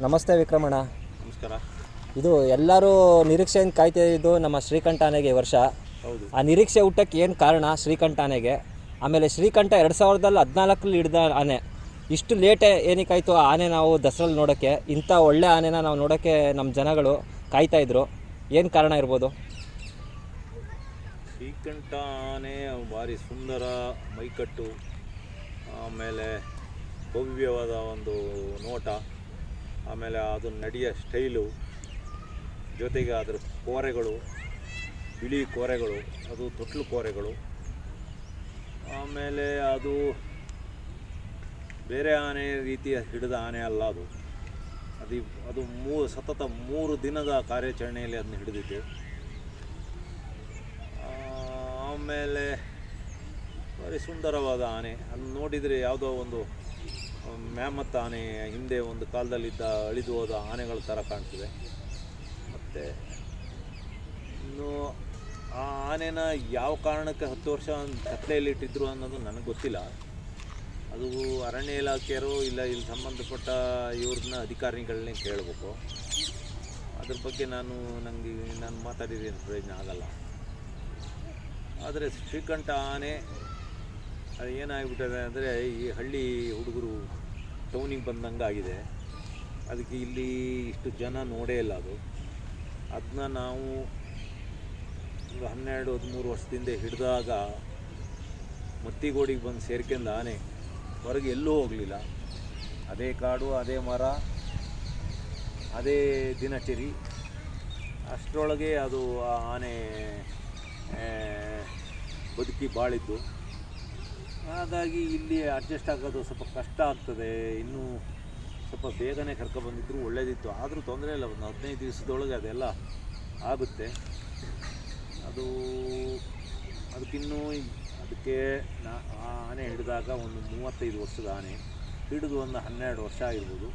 ನಮಸ್ತೆ ವಿಕ್ರಮಣ್ಣ. ನಮಸ್ಕಾರ. ಇದು ಎಲ್ಲರೂ ನಿರೀಕ್ಷೆಯಿಂದ ಕಾಯ್ತಾ ಇದ್ದು ನಮ್ಮ ಶ್ರೀಕಂಠ ಆನೆಗೆ ಈ ವರ್ಷ. ಹೌದು. ಆ ನಿರೀಕ್ಷೆ ಹುಟ್ಟಕ್ಕೆ ಏನು ಕಾರಣ ಶ್ರೀಕಂಠ ಆನೆಗೆ ಆಮೇಲೆ ಶ್ರೀಕಂಠ ಎರಡು ಸಾವಿರದಲ್ಲಿ ಹದಿನಾಲ್ಕರಲ್ಲಿ ಹಿಡ್ದ ಆನೆ. ಇಷ್ಟು ಲೇಟೇ ಏನಕ್ಕಾಯಿತು ಆ ಆನೆ ನಾವು ದಸರಲ್ಲಿ ನೋಡೋಕ್ಕೆ ಇಂಥ ಒಳ್ಳೆ ಆನೆನ ನಾವು ನೋಡೋಕ್ಕೆ ನಮ್ಮ ಜನಗಳು ಕಾಯ್ತಾ ಇದ್ರು. ಏನು ಕಾರಣ ಇರ್ಬೋದು? ಶ್ರೀಕಂಠ ಆನೆ ಭಾರಿ ಸುಂದರ ಮೈಕಟ್ಟು ಆಮೇಲೆ ಭವ್ಯವಾದ ಒಂದು ನೋಟ. ಆಮೇಲೆ ಅದು ನಡೆಯ ಸ್ಟೈಲು, ಜೊತೆಗೆ ಅದರ ಕೋರೆಗಳು, ಬಿಳಿ ಕೋರೆಗಳು, ಅದು ತೊಟ್ಲು ಕೋರೆಗಳು. ಆಮೇಲೆ ಅದು ಬೇರೆ ಆನೆ ರೀತಿಯ ಹಿಡಿದ ಆನೆ ಅಲ್ಲ ಅದು. ಅದು ಅದು ಮೂ, ಸತತ ಮೂರು ದಿನದ ಕಾರ್ಯಾಚರಣೆಯಲ್ಲಿ ಅದನ್ನ ಹಿಡಿದಿದ್ದೆ ಆಮೇಲೆ ಭಾರಿ ಸುಂದರವಾದ ಆನೆ. ಅಲ್ಲಿ ನೋಡಿದರೆ ಯಾವುದೋ ಒಂದು ಮ್ಯಾಮತ್ ಆನೆ ಹಿಂದೆ ಒಂದು ಕಾಲದಲ್ಲಿದ್ದ ಅಳಿದು ಹೋದ ಆನೆಗಳ ಥರ ಕಾಣ್ತಿದೆ. ಮತ್ತು ಇನ್ನು ಆ ಆನೆನ ಯಾವ ಕಾರಣಕ್ಕೆ ಹತ್ತು ವರ್ಷ ಕತ್ತಲೆಯಲ್ಲಿ ಇಟ್ಟಿದ್ರು ಅನ್ನೋದು ನನಗೆ ಗೊತ್ತಿಲ್ಲ. ಅದು ಅರಣ್ಯ ಇಲಾಖೆಯರು ಇಲ್ಲ ಇಲ್ಲಿ ಸಂಬಂಧಪಟ್ಟ ಇವ್ರನ್ನ ಅಧಿಕಾರಿಗಳನ್ನೇ ಕೇಳಬೇಕು. ಅದ್ರ ಬಗ್ಗೆ ನಾನು ನನಗೆ ನಾನು ಮಾತಾಡಿದ್ರೆ ಪ್ರಯೋಜನ ಆಗಲ್ಲ. ಆದರೆ ಶ್ರೀಕಂಠ ಆನೆ ಅದು ಏನಾಗ್ಬಿಟ್ಟಿದೆ ಅಂದರೆ ಈ ಹಳ್ಳಿ ಹುಡುಗರು ಟೌನಿಗೆ ಬಂದಂಗೆ ಆಗಿದೆ. ಅದಕ್ಕೆ ಇಲ್ಲಿ ಇಷ್ಟು ಜನ ನೋಡೇ ಇಲ್ಲ ಅದು. ಅದನ್ನ ನಾವು ಒಂದು ಹನ್ನೆರಡು, ಹದಿಮೂರು ವರ್ಷದಿಂದ ಹಿಡಿದಾಗ ಮತ್ತಿಗೋಡಿಗೆ ಬಂದು ಸೇರ್ಕೊಂಡು ಆನೆ ಹೊರಗೆ ಎಲ್ಲೂ ಹೋಗಲಿಲ್ಲ. ಅದೇ ಕಾಡು, ಅದೇ ಮರ, ಅದೇ ದಿನಚರಿ. ಅಷ್ಟರೊಳಗೆ ಅದು ಆನೆ ಬದುಕಿ ಬಾಳಿದ್ದು. ಹಾಗಾಗಿ ಇಲ್ಲಿ ಅಡ್ಜಸ್ಟ್ ಆಗೋದು ಸ್ವಲ್ಪ ಕಷ್ಟ ಆಗ್ತದೆ. ಇನ್ನೂ ಸ್ವಲ್ಪ ಬೇಗನೆ ಕರ್ಕೊಬಂದಿದ್ರು ಒಳ್ಳೇದಿತ್ತು. ಆದರೂ ತೊಂದರೆ ಇಲ್ಲ. ಒಂದು ಹದಿನೈದು ದಿವಸದೊಳಗೆ ಅದೆಲ್ಲ ಆಗುತ್ತೆ. ಅದು ಅದಕ್ಕಿನ್ನೂ ಅದಕ್ಕೆ ನಾ ಆನೆ ಹಿಡಿದಾಗ ಒಂದು ಮೂವತ್ತೈದು ವರ್ಷದ ಆನೆ ಹಿಡಿದು ಒಂದು ಹನ್ನೆರಡು ವರ್ಷ ಆಗಿರ್ಬೋದು.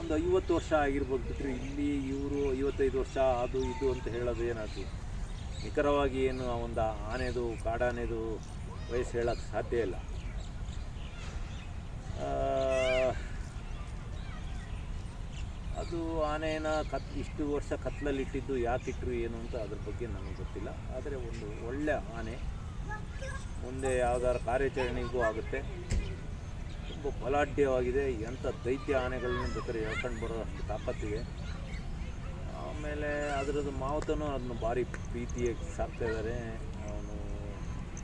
ಒಂದು ಐವತ್ತು ವರ್ಷ ಆಗಿರ್ಬೋದು ಬಿಟ್ಟರೆ ಇಲ್ಲಿ ಇವರು ಐವತ್ತೈದು ವರ್ಷ ಅದು ಇದು ಅಂತ ಹೇಳೋದು ಏನಾಯ್ತು ನಿಖರವಾಗಿ ಏನು ಆ ಒಂದು ಆನೆದು, ಕಾಡಾನೆದು ವಯಸ್ಸು ಹೇಳೋಕ್ಕೆ ಸಾಧ್ಯ ಇಲ್ಲ. ಅದು ಆನೆನ ಕತ್, ಇಷ್ಟು ವರ್ಷ ಕತ್ಲಲ್ಲಿ ಇಟ್ಟಿದ್ದು ಯಾಕೆ ಇಟ್ಟರು ಏನು ಅಂತ ಅದ್ರ ಬಗ್ಗೆ ನನಗೆ ಗೊತ್ತಿಲ್ಲ. ಆದರೆ ಒಂದು ಒಳ್ಳೆಯ ಆನೆ, ಮುಂದೆ ಯಾವ್ದಾದ್ರು ಕಾರ್ಯಾಚರಣೆಗೂ ಆಗುತ್ತೆ. ತುಂಬ ಬಲಾಢ್ಯವಾಗಿದೆ. ಎಂಥ ದೈತ್ಯ ಆನೆಗಳನ್ನ ಬೇಕಾದ್ರೆ ಹೇಳ್ಕೊಂಡು ಬರೋ ಅಷ್ಟು ಆಮೇಲೆ ಅದರದ್ದು ಮಾವತನೂ ಅದನ್ನು ಭಾರಿ ಪ್ರೀತಿಯಾಗಿ ಸಾಕ್ತಾ ಇದ್ದಾರೆ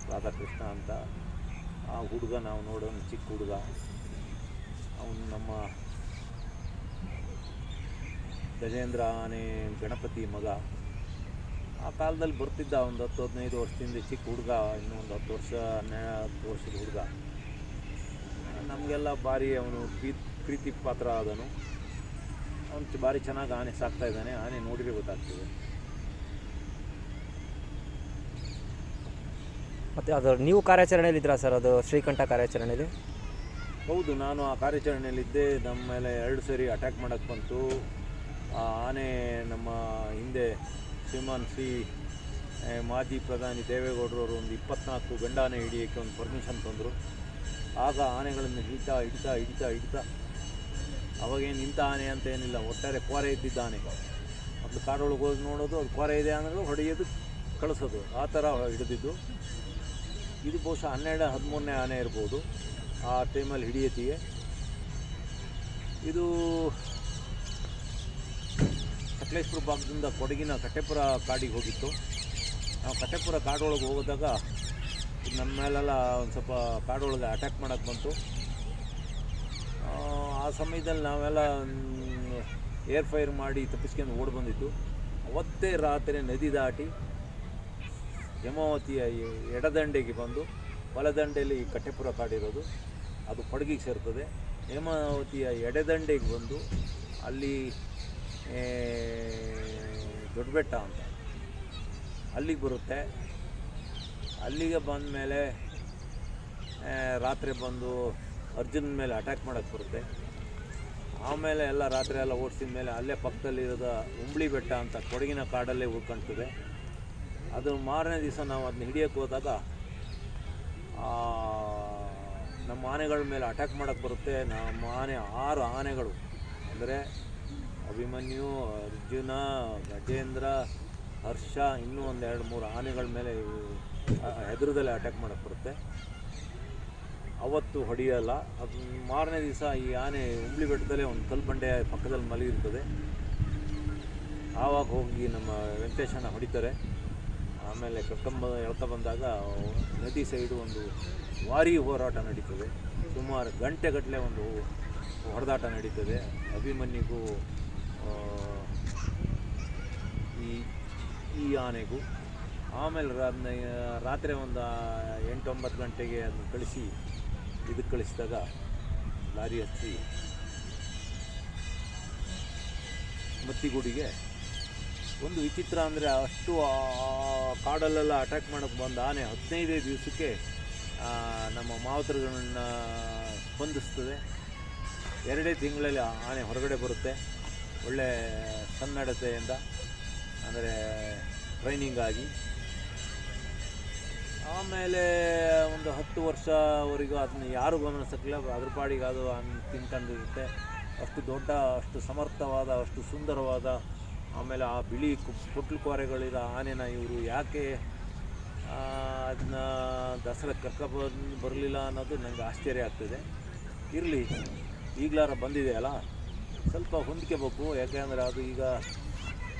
ರಾಧಾಕೃಷ್ಣ ಅಂತ. ಆ ಹುಡುಗ ನಾವು ನೋಡೋನು ಚಿಕ್ಕ ಹುಡುಗ. ಅವನು ನಮ್ಮ ಗಜೇಂದ್ರ ಆನೆ ಗಣಪತಿ ಮಗ. ಆ ಕಾಲದಲ್ಲಿ ಬರ್ತಿದ್ದ ಒಂದು ಹತ್ತು, ಹದಿನೈದು ವರ್ಷದಿಂದ ಚಿಕ್ಕ ಹುಡುಗ, ಇನ್ನೂ ಒಂದು ಹತ್ತು ವರ್ಷ, ಹನ್ನೆರಡು ಹತ್ತು ವರ್ಷದ ಹುಡುಗ. ನಮಗೆಲ್ಲ ಭಾರಿ ಅವನು ಪ್ರೀತಿ ಪ್ರೀತಿ ಪಾತ್ರ ಆದನು. ಅವನು ಭಾರಿ ಚೆನ್ನಾಗಿ ಆನೆ ಸಾಕ್ತಾ ಇದ್ದಾನೆ. ಆನೆ ನೋಡಿದ್ರೆ ಗೊತ್ತಾಗ್ತದೆ. ಮತ್ತು ಅದು ನೀವು ಕಾರ್ಯಾಚರಣೆಯಲ್ಲಿ ಇದ್ರಾ ಸರ್? ಅದು ಶ್ರೀಕಂಠ ಕಾರ್ಯಾಚರಣೆಯಲ್ಲಿ? ಹೌದು, ನಾನು ಆ ಕಾರ್ಯಾಚರಣೆಯಲ್ಲಿದ್ದೆ. ನಮ್ಮ ಮೇಲೆ ಎರಡು ಸರಿ ಅಟ್ಯಾಕ್ ಮಾಡೋಕ್ಕೆ ಬಂತು. ಆ ಆನೆ ನಮ್ಮ ಹಿಂದೆ ಶ್ರೀಮಾನ್ ಶ್ರೀ ಮಾಜಿ ಪ್ರಧಾನಿ ದೇವೇಗೌಡರವರು ಒಂದು ಇಪ್ಪತ್ನಾಲ್ಕು ಗಂಡಾನೆ ಹಿಡಿಯೋಕ್ಕೆ ಒಂದು ಪರ್ಮಿಷನ್ ತಂದರು. ಆಗ ಆನೆಗಳನ್ನು ಹಿಡಿತಾ ಹಿಡಿತಾ ಹಿಡಿತಾ ಹಿಡಿತಾ ಅವಾಗೇನು ಇಂಥ ಆನೆ ಅಂತ ಏನಿಲ್ಲ, ಒಟ್ಟಾರೆ ಕೋರೆ ಇದ್ದಿದ್ದ ಆನೆ. ಅದು ಕಾಡೊಳಗೆ ಹೋಗಿ ನೋಡೋದು, ಅದು ಕೋರೆ ಇದೆ ಅನ್ನೋದು ಹೊಡೆಯೋದು, ಕಳಿಸೋದು. ಆ ಥರ ಹಿಡಿದಿದ್ದು. ಇದು ಬಹುಶಃ ಹನ್ನೆರಡು, ಹದಿಮೂರನೇ ಆನೆ ಇರ್ಬೋದು ಆ ಟೈಮಲ್ಲಿ ಹಿಡಿಯತಿಗೆ ಇದು ಸಕಲೇಶ್ಪುರ ಭಾಗದಿಂದ ಕೊಡಗಿನ ಕಟ್ಟೆಪುರ ಕಾಡಿಗೆ ಹೋಗಿತ್ತು. ನಾವು ಕಟ್ಟೆಪುರ ಕಾಡೊಳಗೆ ಹೋಗೋದಾಗ ಇದು ನಮ್ಮ ಮೇಲೆಲ್ಲ ಒಂದು ಸ್ವಲ್ಪ ಕಾಡೊಳಗೆ ಅಟ್ಯಾಕ್ ಮಾಡೋಕ್ಕೆ ಬಂತು. ಆ ಸಮಯದಲ್ಲಿ ನಾವೆಲ್ಲ ಏರ್ ಫೈರ್ ಮಾಡಿ ತಪ್ಪಿಸ್ಕೊಂಡು ಓಡಿ ಬಂದಿತ್ತು ಅವತ್ತೇ ರಾತ್ರಿ ನದಿ ದಾಟಿ ಹೇಮಾವತಿಯ ಎಡದಂಡೆಗೆ ಬಂದು ಬಲದಂಡೆಯಲ್ಲಿ ಈ ಕಟ್ಟೆಪುರ ಕಾಡಿರೋದು. ಅದು ಕೊಡಗಿಗೆ ಸೇರ್ತದೆ. ಹೇಮಾವತಿಯ ಎಡದಂಡೆಗೆ ಬಂದು ಅಲ್ಲಿ ದೊಡ್ಡ ದೊಡ್ಡಬೆಟ್ಟ ಅಂತ. ಅಲ್ಲಿಗೆ ಬರುತ್ತೆ. ಅಲ್ಲಿಗೆ ಬಂದ ಮೇಲೆ ರಾತ್ರಿ ಬಂದು ಅರ್ಜುನ ಮೇಲೆ ಅಟ್ಯಾಕ್ ಮಾಡೋಕ್ಕೆ ಬರುತ್ತೆ. ಆಮೇಲೆ ಎಲ್ಲ ರಾತ್ರಿ ಎಲ್ಲ ಓಡಿಸಿದ ಮೇಲೆ ಅಲ್ಲೇ ಪಕ್ಕದಲ್ಲಿರೋದ ಉಂಬ್ಳಿ ಬೆಟ್ಟ ಅಂತ ಕೊಡಗಿನ ಕಾಡಲ್ಲೇ ಉಳ್ಕೊಳ್ತದೆ ಅದು ಮಾರನೇ ದಿವಸ ನಾವು ಅದನ್ನ ಹಿಡಿಯೋಕ್ಕೆ ಹೋದಾಗ ನಮ್ಮ ಆನೆಗಳ ಮೇಲೆ ಅಟ್ಯಾಕ್ ಮಾಡೋಕ್ಕೆ ಬರುತ್ತೆ. ನಮ್ಮ ಆನೆ ಆರು ಆನೆಗಳು. ಅಂದರೆ ಅಭಿಮನ್ಯು, ಅರ್ಜುನ, ಗಜೇಂದ್ರ, ಹರ್ಷ, ಇನ್ನೂ ಒಂದು ಎರಡು ಮೂರು ಆನೆಗಳ ಮೇಲೆ ಹೆದರದಲ್ಲಿ ಅಟ್ಯಾಕ್ ಮಾಡೋಕ್ಕೆ ಬರುತ್ತೆ. ಅವತ್ತು ಹೊಡೆಯಲ್ಲ. ಅದು ಮಾರನೇ ದಿವಸ ಈ ಆನೆ ಉಂಬ್ಳಿ ಬೆಟ್ಟದಲ್ಲೇ ಒಂದು ಕಲ್ಲು ಬಂಡೆ ಪಕ್ಕದಲ್ಲಿ ಮಲಗಿರ್ತದೆ. ಆವಾಗ ಹೋಗಿ ನಮ್ಮ ವೆಂಕಟೇಶನ ಹೊಡಿತಾರೆ. ಆಮೇಲೆ ಕರ್ಕೊಂಬ ಹೇಳ್ತಾ ಬಂದಾಗ ನದಿ ಸೈಡು ಒಂದು ವಾರಿ ಹೋರಾಟ ನಡೀತದೆ. ಸುಮಾರು ಗಂಟೆಗಟ್ಟಲೆ ಒಂದು ಹೊಡೆದಾಟ ನಡೀತದೆ. ಅಭಿಮನ್ಯಿಗೂ ಈ ಈ ಆನೆಗೂ. ಆಮೇಲೆ ರಾತ್ರಿ ಒಂದು ಎಂಟೊಂಬತ್ತು ಗಂಟೆಗೆ ಅದನ್ನು ಕಳಿಸಿ, ಇದಕ್ಕೆ ಕಳಿಸಿದಾಗ ಲಾರಿ ಹತ್ತಿ ಮತ್ತಿಗುಡಿಗೆ ಒಂದು ವಿಚಿತ್ರ ಅಂದರೆ ಅಷ್ಟು ಕಾಡಲ್ಲೆಲ್ಲ ಅಟ್ಯಾಕ್ ಮಾಡೋಕ್ಕೆ ಬಂದ. ಆನೆ ಹದಿನೈದೇ ದಿವಸಕ್ಕೆ ನಮ್ಮ ಮಾವತರುಗಳನ್ನ ಸ್ಪಂದಿಸ್ತದೆ ಎರಡೇ ತಿಂಗಳಲ್ಲಿ ಆನೆ ಹೊರಗಡೆ ಬರುತ್ತೆ. ಒಳ್ಳೆ ಸನ್ನಡತೆಯಿಂದ, ಅಂದರೆ ಟ್ರೈನಿಂಗ್ ಆಗಿ. ಆಮೇಲೆ ಒಂದು ಹತ್ತು ವರ್ಷವರೆಗೂ ಅದನ್ನ ಯಾರು ಗಮನಿಸಕ್ಕಿಲ್ಲ. ಅದ್ರ ಪಾಡಿಗೆ ಅದು ತಿನ್ಕೊಂಡಿರುತ್ತೆ ಅಷ್ಟು ದೊಡ್ಡ, ಅಷ್ಟು ಸಮರ್ಥವಾದ, ಅಷ್ಟು ಸುಂದರವಾದ ಆಮೇಲೆ ಆ ಬಿಳಿ ಕೊಟ್ಲು ಕೋರೆಗಳಿರೋ ಆನೆನ ಇವರು ಯಾಕೆ ಅದನ್ನ ದಸರಾ ಕರ್ಕ ಬರಲಿಲ್ಲ ಅನ್ನೋದು ನನಗೆ ಆಶ್ಚರ್ಯ ಆಗ್ತದೆ. ಇರಲಿ, ಈಗಲಾರ ಬಂದಿದೆಯಲ್ಲ ಸ್ವಲ್ಪ ಹೊಂದ್ಕೋಬೇಕು, ಯಾಕೆಂದರೆ ಅದು ಈಗ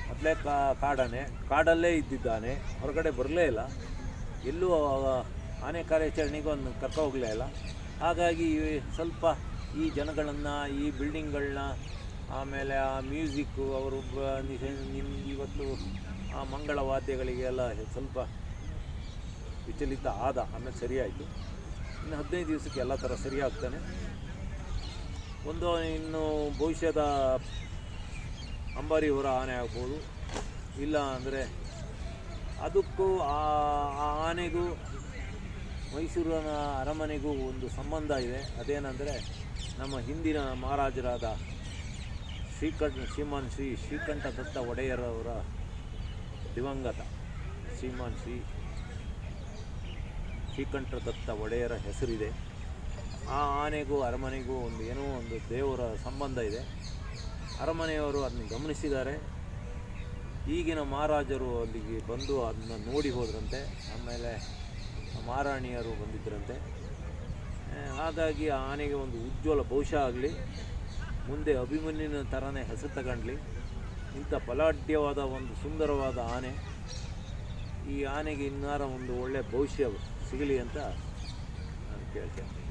ಮೊದಲೇ ಕಾ, ಕಾಡಾನೆ, ಕಾಡಲ್ಲೇ ಇದ್ದಿದ್ದಾನೆ, ಹೊರಗಡೆ ಬರಲೇ ಇಲ್ಲ. ಎಲ್ಲೂ ಆನೆ ಕಾರ್ಯಾಚರಣೆಗೂ ಒಂದು ಕರ್ಕೊ ಹೋಗಲೇ ಇಲ್ಲ. ಹಾಗಾಗಿ ಸ್ವಲ್ಪ ಈ ಜನಗಳನ್ನು, ಈ ಬಿಲ್ಡಿಂಗ್ಗಳನ್ನ ಆಮೇಲೆ ಆ ಮ್ಯೂಸಿಕ್ಕು, ಅವರು ಬ- ನಿ- ನಿನ್- ಇವತ್ತು ಆ ಮಂಗಳ ವಾದ್ಯಗಳಿಗೆಲ್ಲ ಸ್ವಲ್ಪ ವಿಚಲಿತ ಆದ. ಆಮೇಲೆ ಸರಿಯಾಯಿತು. ಇನ್ನು ಹದಿನೈದು ದಿವಸಕ್ಕೆ ಎಲ್ಲ ಥರ ಸರಿಯಾಗ್ತಾನೆ. ಒಂದು, ಇನ್ನು ಭವಿಷ್ಯದ ಅಂಬಾರಿ ಹೊರ ಆನೆ ಆಗ್ಬೋದು. ಇಲ್ಲ ಅಂದರೆ ಅದಕ್ಕೂ ಆ ಆನೆಗೂ, ಮೈಸೂರಿನ ಅರಮನೆಗೂ ಒಂದು ಸಂಬಂಧ ಇದೆ. ಅದೇನೆಂದರೆ ನಮ್ಮ ಹಿಂದಿನ ಮಹಾರಾಜರಾದ ಶ್ರೀಕಂಠ ಶ್ರೀಮಾನ್ ಶ್ರೀ ಶ್ರೀಕಂಠ ದತ್ತ ಒಡೆಯರವರ ದಿವಂಗತ. ಶ್ರೀಮಾನ್ ಶ್ರೀ ಶ್ರೀಕಂಠ ದತ್ತ ಒಡೆಯರ ಹೆಸರಿದೆ. ಆ ಆನೆಗೂ ಅರಮನೆಗೂ ಒಂದು ಏನೋ ಒಂದು ದೇವರ ಸಂಬಂಧ ಇದೆ. ಅರಮನೆಯವರು ಅದನ್ನು ಗಮನಿಸಿದ್ದಾರೆ. ಈಗಿನ ಮಹಾರಾಜರು ಅಲ್ಲಿಗೆ ಬಂದು ಅದನ್ನ ನೋಡಿ ಹೋದ್ರಂತೆ. ಆಮೇಲೆ ಮಹಾರಾಣಿಯರು ಬಂದಿದ್ದರಂತೆ. ಹಾಗಾಗಿ ಆ ಆನೆಗೆ ಒಂದು ಉಜ್ವಲ ಬಹುಶಃ ಆಗಲಿ. ಮುಂದೆ ಅಭಿಮನ್ಯುನ ಥರನೇ ಹೆಸರು ತಗೊಂಡ್ಲಿ. ಇಂಥ ಬಲಾಢ್ಯವಾದ ಒಂದು ಸುಂದರವಾದ ಆನೆ. ಈ ಆನೆಗೆ ಇನ್ನಾರ ಒಂದು ಒಳ್ಳೆಯ ಭವಿಷ್ಯ ಸಿಗಲಿ ಅಂತ ನಾನು ಕೇಳ್ತೇನೆ